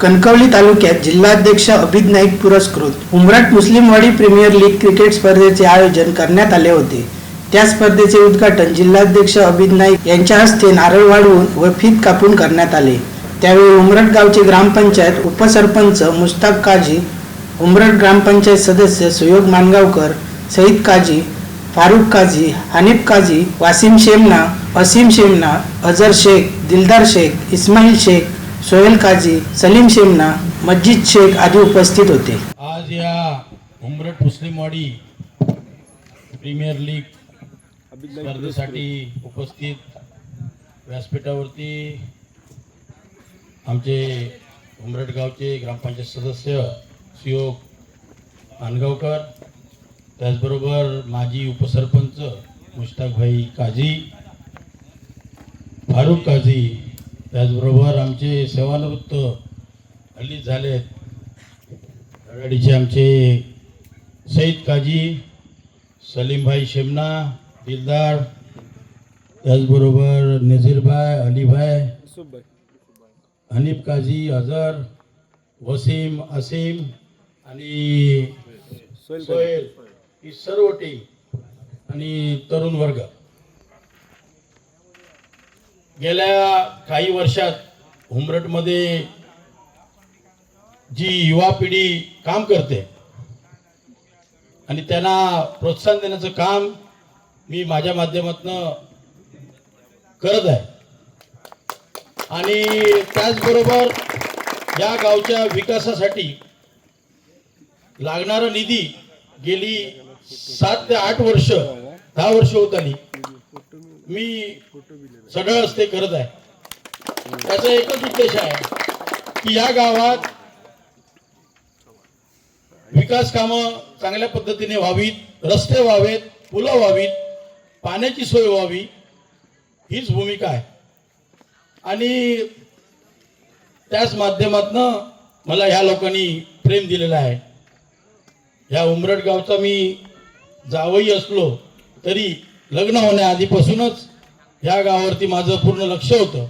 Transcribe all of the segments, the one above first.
कणकवली तालुक्यात जिल्हाध्यक्ष अभित नाईक पुरस्कृत. Umrat Muslimwadi premier league cricket स्पर्धेचे आयोजन करण्यात आले होते. त्या स्पर्धेचे उद्घाटन जिल्हाध्यक्ष अभिद नाईक यांच्या हस्ते नारळ वाढवून व फीत कापून करण्यात आले. त्यावेळी उमरट गावचे ग्रामपंचायत उपसरपंच मुस्ताक काजी उमरट ग्रामपंचायत सदस्य सुयोग मानगावकर सईद काजी फारुख काझी हनीफ काझी वासिम शेमना असीम शेमना अझर शेख दिलदार शेख इस्माईल शेख सोहेल काझी सलीम शेमना मस्जिद शेख आदी उपस्थित होते. आज या उमरट मुस्लिमवाडी प्रीमियर लीग स्पर्धेसाठी उपस्थित व्यासपीठावरती आमचे उमरट गावचे ग्रामपंचायत सदस्य सुयोग मानगावकर त्याचबरोबर माजी उपसरपंच मुश्ताकभाई काझी फारूक काझी त्याचबरोबर आमचे सेवानिवृत्त हल्ली झालेत आघाडीचे आमचे सईद काजी सलीमभाई शेमना दिलदार त्याचबरोबर नझीरभाई अलीभाई हनीफ काझी अझर वसीम असीम आणि सोहेल ही सर्व टीम आणि तरुण वर्ग. गेल्या काही वर्षात हुमरटमध्ये जी युवा पिढी काम करते आणि त्यांना प्रोत्साहन देण्याचं काम मी माझ्या माध्यमातनं करत आहे. आणि त्याचबरोबर या गावच्या विकासासाठी लागणारा निधी गेली सात ते आठ वर्ष दहा वर्ष होत आली. मी सगळं ते करत आहे. त्याचा एकच उद्देश आहे की या गावात विकास कामं चांगल्या पद्धतीने व्हावीत रस्ते व्हावेत पुलं व्हावीत पाण्याची सोय व्हावी हीच भूमिका आहे. आणि त्याच माध्यमातनं मला ह्या लोकांनी प्रेम दिलेलं आहे. ह्या उमरट गावचा मी जावई असलो तरी लग्न होण्याआधीपासूनच ह्या गावावरती माझं पूर्ण लक्ष होतं.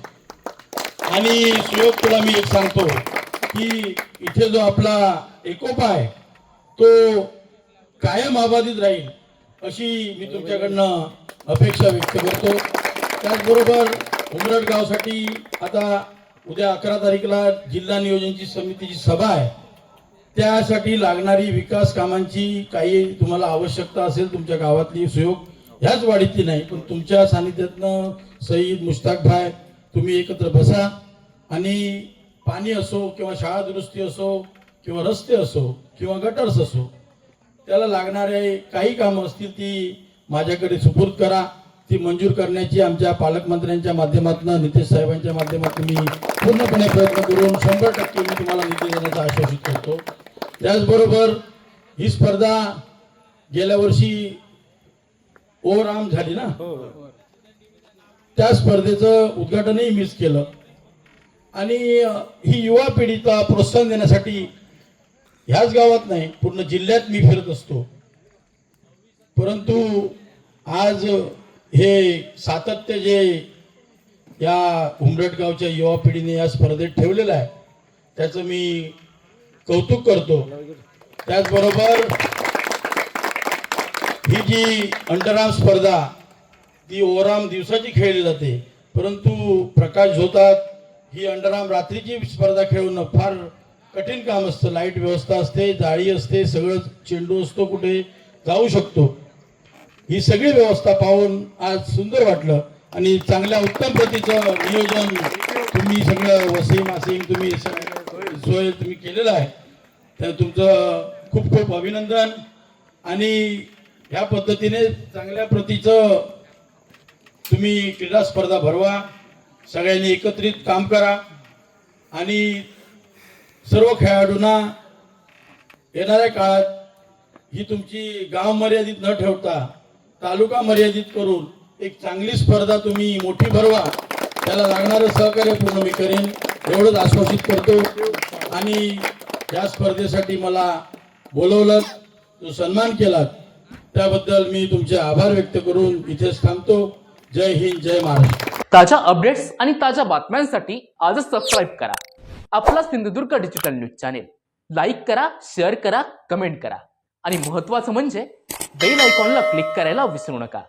आणि सुयोग तुला मी एक सांगतो की इथे जो आपला एकोपा आहे तो कायम अबाधित राहील अशी मी तुमच्याकडनं अपेक्षा व्यक्त करतो. त्याचबरोबर उमरट गावसाठी आता उद्या अकरा तारीखला जिल्हा नियोजनची समितीची सभा आहे. त्यासाठी लागणारी विकास कामांची काही तुम्हाला आवश्यकता असेल तुमच्या गावातली सुयोग ह्याच वाढीतली नाही पण तुमच्या सानिध्यातनं सईद मुश्ताक भाय तुम्ही एकत्र बसा आणि पाणी असो किंवा शाळा दुरुस्ती असो किंवा रस्ते असो किंवा गटर्स असो त्याला लागणारे काही कामं असतील ती माझ्याकडे सुपूर्द करा. ती मंजूर करण्याची आमच्या पालकमंत्र्यांच्या माध्यमातून नितेश साहेबांच्या माध्यमातून मी पूर्णपणे प्रयत्न करून शंभर टक्के मी तुम्हाला निधी देण्याचं आश्वासित करतो. त्याचबरोबर ही स्पर्धा गेल्या वर्षी ओव्हरआर्म झाली ना? त्या स्पर्धेचं उद्घाटनही मिस केलं. आणि ही युवा पिढीला प्रोत्साहन देण्यासाठी ह्याच गावात नाही पूर्ण जिल्ह्यात मी फिरत असतो. परंतु आज हे सातत्य जे या उमरट गावच्या युवा पिढीने या स्पर्धेत ठेवलेलं आहे त्याचं मी कौतुक करतो. त्याचबरोबर ही जी अंडरआर्म स्पर्धा ती ओव्हरआर्म दिवसाची खेळली जाते. परंतु प्रकाश झोतात ही अंडरआर्म रात्रीची स्पर्धा खेळून फार कठीण काम असतं. लाइट व्यवस्था असते जाळी असते सगळं चेंडू असतो कुठे जाऊ शकतो. ही सगळी व्यवस्था पाहून आज सुंदर वाटलं आणि चांगल्या उत्तम प्रतीचं नियोजन तुम्ही सगळं वसीम असीम तुम्ही सगळं सोय तुम्ही केलेलं आहे. तर तुमचं खूप खूप अभिनंदन आणि ह्या पद्धतीने चांगल्या प्रतीचं तुम्ही क्रीडा स्पर्धा भरवा सगळ्यांनी एकत्रित काम करा आणि सर्व खेळाडूंना येणाऱ्या काळात ही तुमची गाव मर्यादित न ठेवता तालुका मर्यादित करून एक चांगली स्पर्धा तुम्ही मोठी भरवा त्याला लागणारं सहकार्य पूर्ण मी करेन एवढंच आश्वासित करतो. आणि या स्पर्धेसाठी मला बोलवलं तो सन्मान केलात त्याबद्दल मी तुमचे आभार व्यक्त करून इथेच थांबतो. जय हिंद जय महाराष्ट्र. ताज्या अपडेट्स आणि ताज्या बातम्यांसाठी आजच सबस्क्राईब करा. आपला Sindhudurg digital news channel like करा शेअर करा कमेंट करा. आणि महत्वाचं म्हणजे बेल आयकॉनला क्लिक करायला विसरू नका.